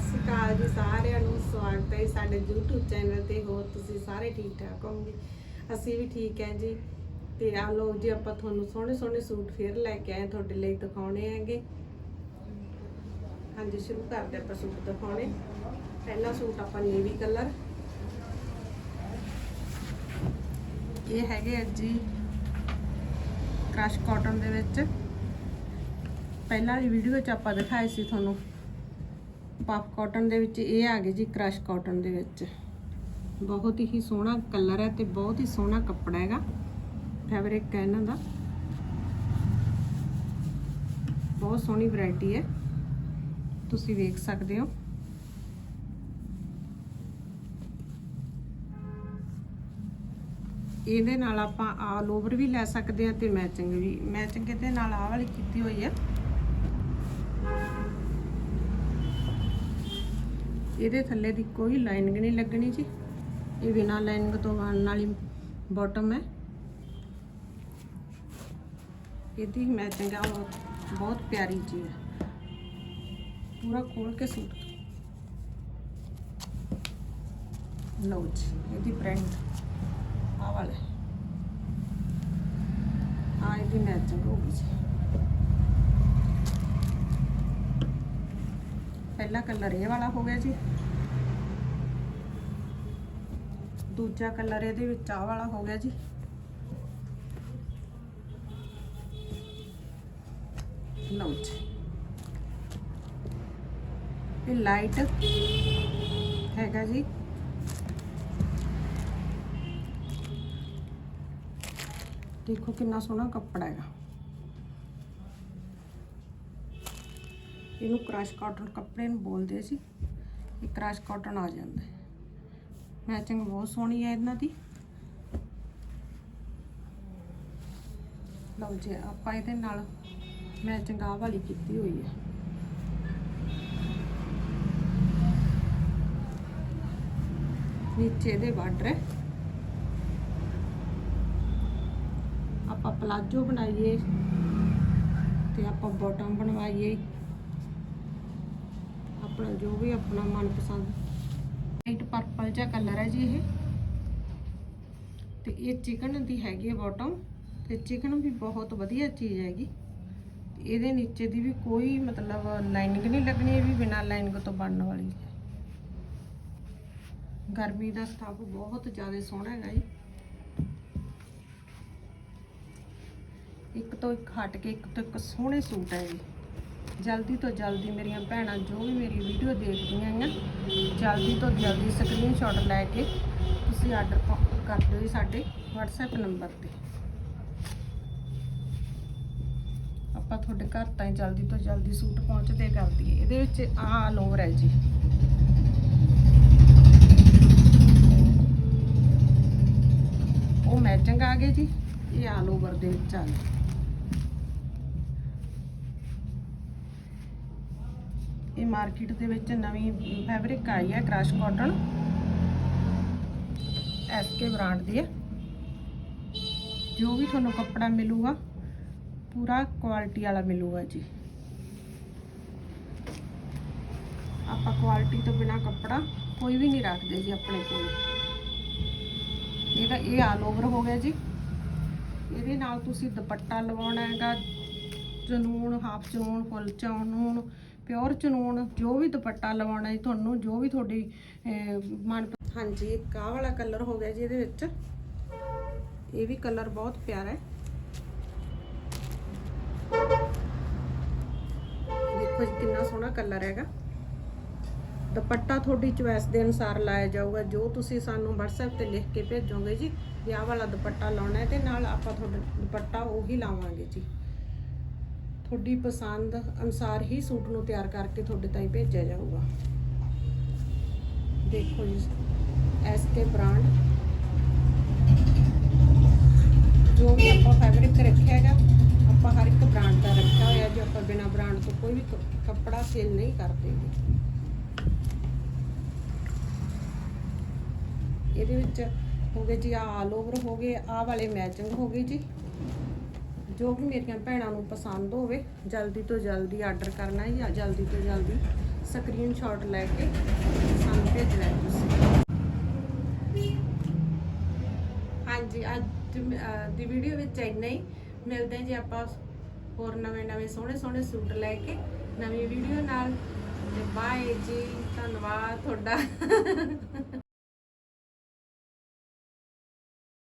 ਸਤਿ ਸ਼੍ਰੀ ਅਕਾਲ ਜੀ, ਸਾਰਿਆਂ ਨੂੰ ਸਵਾਗਤ ਹੈ ਸਾਡੇ YouTube ਚੈਨਲ ਤੇ। ਹੋਰ ਤੁਸੀਂ ਸਾਰੇ ਠੀਕ ਠਾਕ ਹੋਵੋਗੇ? ਅਸੀਂ ਵੀ ਠੀਕ ਹੈ ਜੀ। ਤੇ ਆ ਲੋ ਜੀ, ਆਪਾਂ ਤੁਹਾਨੂੰ ਸੋਹਣੇ ਸੋਹਣੇ ਸੂਟ ਫੇਰ ਲੈ ਕੇ ਆਏ ਤੁਹਾਡੇ ਲਈ ਦਿਖਾਉਣੇ ਹੈਗੇ। ਹਾਂਜੀ, ਸ਼ੁਰੂ ਕਰਦੇ ਆਪਾਂ ਸੂਟ ਦਿਖਾਉਣੇ। ਪਹਿਲਾ ਸੂਟ ਆਪਾਂ ਨੇਵੀ ਕਲਰ ਇਹ ਹੈਗੇ ਆ ਜੀ ਕ੍ਰਸ਼ ਕਾਟਨ ਦੇ ਵਿੱਚ। ਪਹਿਲਾਂ ਦੀ ਵੀਡੀਓ 'ਚ ਆਪਾਂ ਦਿਖਾਏ ਸੀ ਤੁਹਾਨੂੰ। ਪਫ ਕਾਟਨ ਦੇ ਵਿੱਚ ਇਹ ਆ ਗਏ ਜੀ ਕ੍ਰਸ਼ ਕਾਟਨ ਦੇ ਵਿੱਚ। ਬਹੁਤ ਹੀ ਸੋਹਣਾ ਕਲਰ ਹੈ ਤੇ ਬਹੁਤ ਹੀ ਸੋਹਣਾ ਕੱਪੜਾ ਹੈਗਾ ਫੈਬਰਿਕ ਹੈ ਇਹਨਾਂ ਦਾ। ਬਹੁਤ ਸੋਹਣੀ ਵੈਰਾਈਟੀ ਹੈ। ਤੁਸੀਂ ਵੇਖ ਸਕਦੇ ਹੋ। ਇਹਦੇ ਨਾਲ ਆਪਾਂ ਆਲ ਓਵਰ ਵੀ ਲੈ ਸਕਦੇ ਹਾਂ ਤੇ ਮੈਚਿੰਗ ਵੀ ਮੈਚਿੰਗ ਇਹਦੇ ਨਾਲ ਆਹ ਵਾਲੀ ਕੀਤੀ ਹੋਈ ਹੈ। ਇਹਦੇ ਥੱਲੇ ਦੀ ਕੋਈ ਲਾਈਨਿੰਗ ਨਹੀਂ ਲੱਗਣੀ ਜੀ। ਇਹ ਬਿਨਾਂ ਲਾਈਨਿੰਗ ਤੋਂ ਬਣਨ ਵਾਲੀ ਬਾਟਮ ਹੈ। ਇਹਦੀ ਮੈਚਿੰਗ ਆ ਬਹੁਤ ਪਿਆਰੀ ਜੀ ਹੈ। ਪੂਰਾ ਖੋਲ ਕੇ ਸੂਟ ਲਓ ਜੀ, ਇਹਦੀ ਪ੍ਰਿੰਟ ਆ ਵਾਲੇ। ਆ ਇਹਦੀ ਮੈਚਿੰਗ ਹੋ ਗਈ ਜੀ। ਪਹਿਲਾ ਕਲਰ ਇਹ ਵਾਲਾ ਹੋ ਗਿਆ ਜੀ। ਦੂਜਾ ਕਲਰ ਇਹਦੇ ਵਿੱਚ ਆਹ ਵਾਲਾ ਹੋ ਗਿਆ ਜੀ। ਲਓ ਜੀ। ਇਹ ਲਾਈਟ ਹੈਗਾ ਜੀ। ਦੇਖੋ ਕਿੰਨਾ ਸੋਹਣਾ ਕੱਪੜਾ ਹੈਗਾ। ਇਹਨੂੰ ਕ੍ਰਸ਼ ਕਾਟਨ ਕੱਪੜੇ ਨੂੰ ਬੋਲਦੇ ਸੀ ਜੀ ਇਹ ਕ੍ਰਸ਼ ਕਾਟਨ ਆ ਜਾਂਦਾ ਹੈ। ਮੈਚਿੰਗ ਬਹੁਤ ਸੋਹਣੀ ਹੈ ਇਹਨਾਂ ਦੀ। ਲਓ ਜੀ, ਆਪਾਂ ਇਹਦੇ ਨਾਲ ਮੈਚਿੰਗ ਆ ਵਾਲੀ ਕੀਤੀ ਹੋਈ ਹੈ। ਨੀਚੇ ਦੇ ਬਾਰਡਰ ਹੈ। ਆਪਾਂ ਪਲਾਜੋ ਬਣਾਈਏ ਤੇ ਆਪਾਂ ਬਾਟਮ ਬਣਵਾਈਏ। ਆਪਣਾ ਜੋ ਵੀ ਆਪਣਾ ਮਨਪਸੰਦ ਲਾਈਟ ਪਰਪਲ ਜਿਹਾ ਕਲਰ ਹੈ ਜੀ ਇਹ। ਤੇ ਇਹ ਚਿਕਨ ਦੀ ਹੈਗੀ ਹੈ ਬਾਟਮ ਤੇ ਚਿਕਨ ਵੀ ਬਹੁਤ ਵਧੀਆ ਚੀਜ਼ ਹੈਗੀ। ਇਹਦੇ ਨੀਚੇ ਦੀ ਵੀ ਕੋਈ ਮਤਲਬ ਲਾਈਨਿੰਗ ਨਹੀਂ ਲੱਗਣੀ, ਇਹ ਵੀ ਬਿਨਾਂ ਲਾਈਨਿੰਗ ਤੋਂ ਬਣਨ ਵਾਲੀ। ਹੈ ਗਰਮੀ ਦਾ ਸਟਾਫ ਬਹੁਤ ਜ਼ਿਆਦਾ ਸੋਹਣਾ ਹੈਗਾ ਜੀ। ਇੱਕ ਤੋਂ ਇੱਕ ਹਟ ਕੇ ਇੱਕ ਤੋਂ ਇੱਕ ਸੋਹਣੇ ਸੂਟ ਹੈ ਜੀ। ਜਲਦੀ ਤੋਂ ਜਲਦੀ ਮੇਰੀਆਂ ਭੈਣਾਂ ਜੋ ਵੀ ਮੇਰੀ ਵੀਡੀਓ ਦੇਖਦੀਆਂ ਹੈਗੀਆਂ, ਜਲਦੀ ਤੋਂ ਜਲਦੀ ਸਕਰੀਨਸ਼ਾਟ ਲੈ ਕੇ ਤੁਸੀਂ ਆਰਡਰ ਕਰ ਦਿਓ ਜੀ ਸਾਡੇ WhatsApp ਨੰਬਰ ਤੇ। ਆਪਾਂ ਤੁਹਾਡੇ ਘਰ ਤਾਈਂ ਜਲਦੀ ਤੋਂ ਜਲਦੀ ਸੂਟ ਪਹੁੰਚਦੇ ਕਰ ਦਈਏ। ਇਹਦੇ ਵਿੱਚ ਆਲ ਓਵਰ ਹੈ ਜੀ। ਉਹ ਮੈਚਿੰਗ ਆ ਗਏ ਜੀ। ਇਹ ਆਲ ਓਵਰ ਦੇ ਵਿੱਚ ਆ ਗਏ। ਇਹ ਮਾਰਕੀਟ ਦੇ ਵਿੱਚ ਨਵੀਂ ਫੈਬਰਿਕ ਆਈ ਹੈ ਕ੍ਰਸ਼ ਕਾਟਨ। ਐਸਕੇ ਬ੍ਰਾਂਡ ਦੀ ਹੈ। ਜੋ ਵੀ ਤੁਹਾਨੂੰ ਕੱਪੜਾ ਮਿਲੂਗਾ, ਪੂਰਾ ਕੁਆਲਿਟੀ ਵਾਲਾ ਮਿਲੂਗਾ ਜੀ। ਆਪਾਂ ਕੁਆਲਿਟੀ ਤੋਂ ਬਿਨਾ ਕੱਪੜਾ ਕੋਈ ਵੀ ਨਹੀਂ ਰੱਖਦੇ ਜੀ ਆਪਣੇ ਕੋਲ। ਇਹਦਾ ਇਹ ਆਲ ਓਵਰ ਹੋ ਗਿਆ ਜੀ। ਇਹਦੇ ਨਾਲ ਤੁਸੀਂ ਦੁਪੱਟਾ ਲਵਾਉਣਾ ਹੈਗਾ, ਜਨੂਨ ਹਾਫ ਜਨੂਨ ਫੁੱਲ ਚਨੂਨ ਪਿਓਰ ਚਨੂਨ ਜੋ ਵੀ ਦੁਪੱਟਾ ਲਵਾਉਣਾ ਜੀ, ਤੁਹਾਨੂੰ ਜੋ ਵੀ ਤੁਹਾਡੀ ਮਨ ਹਾਂਜੀ, ਇੱਕ ਆਹ ਵਾਲਾ ਕਲਰ ਹੋ ਗਿਆ ਜੀ ਇਹਦੇ ਵਿੱਚ। ਇਹ ਵੀ ਕਲਰ ਬਹੁਤ ਪਿਆਰਾ ਹੈ। ਦੇਖੋ ਜੀ ਕਿੰਨਾ ਸੋਹਣਾ ਕਲਰ ਹੈਗਾ। ਦੁਪੱਟਾ ਤੁਹਾਡੀ ਚੁਆਇਸ ਦੇ ਅਨੁਸਾਰ ਲਾਇਆ ਜਾਊਗਾ। ਜੋ ਤੁਸੀਂ ਸਾਨੂੰ WhatsApp ਤੇ ਲਿਖ ਕੇ ਭੇਜੋਗੇ ਜੀ ਵਿਆਹ ਵਾਲਾ ਦੁਪੱਟਾ ਲਾਉਣਾ ਹੈ ਤੇ ਨਾਲ ਆਪਾਂ ਤੁਹਾਡਾ ਦੁਪੱਟਾ ਉਹੀ ਲਾਵਾਂਗੇ ਜੀ। ਤੁਹਾਡੀ ਪਸੰਦ ਅਨੁਸਾਰ ਹੀ ਸੂਟ ਨੂੰ ਤਿਆਰ ਕਰਕੇ ਤੁਹਾਡੇ ਤਾਈਂ ਭੇਜਿਆ ਜਾਊਗਾ। ਦੇਖੋ ਜੀ ਐਸਕੇ ਬ੍ਰਾਂਡ ਜੋ ਵੀ ਆਪਾਂ ਫੈਬਰਿਕ ਰੱਖਿਆ ਹੈਗਾ, ਆਪਾਂ ਹਰ ਇੱਕ ਬ੍ਰਾਂਡ ਦਾ ਰੱਖਿਆ ਹੋਇਆ, ਜੋ ਆਪਾਂ ਬਿਨਾ ਬ੍ਰਾਂਡ ਤੋਂ ਕੋਈ ਵੀ ਕੱਪੜਾ ਸੇਲ ਨਹੀਂ ਕਰਦੇ ਇਹਦੇ ਵਿੱਚ ਹੋ ਗਏ ਜੀ ਆਲ ਓਵਰ ਹੋ ਗਏ, ਆਹ ਵਾਲੇ ਮੈਚਿੰਗ ਹੋ ਗਈ ਜੀ। ਜੋ ਵੀ ਮੇਰੀਆਂ ਭੈਣਾਂ ਨੂੰ ਪਸੰਦ ਹੋਵੇ, ਜਲਦੀ ਤੋਂ ਜਲਦੀ ਆਰਡਰ ਕਰਨਾ ਹੈ ਜਾਂ ਜਲਦੀ ਤੋਂ ਜਲਦੀ ਸਕਰੀਨਸ਼ਾਟ ਲੈ ਕੇ ਸਾਨੂੰ ਭੇਜਣਾ ਹੈ ਤੁਸੀਂ। ਹਾਂਜੀ, ਅੱਜ ਦੀ ਵੀਡੀਓ ਵਿੱਚ ਇੰਨਾ ਹੀ। ਮਿਲਦੇ ਹਾਂ ਜੀ ਆਪਾਂ ਹੋਰ ਨਵੇਂ ਨਵੇਂ ਸੋਹਣੇ ਸੋਹਣੇ ਸੂਟ ਲੈ ਕੇ ਨਵੀਂ ਵੀਡੀਓ ਨਾਲ। ਤੇ ਬਾਏ ਜੀ, ਧੰਨਵਾਦ ਤੁਹਾਡਾ।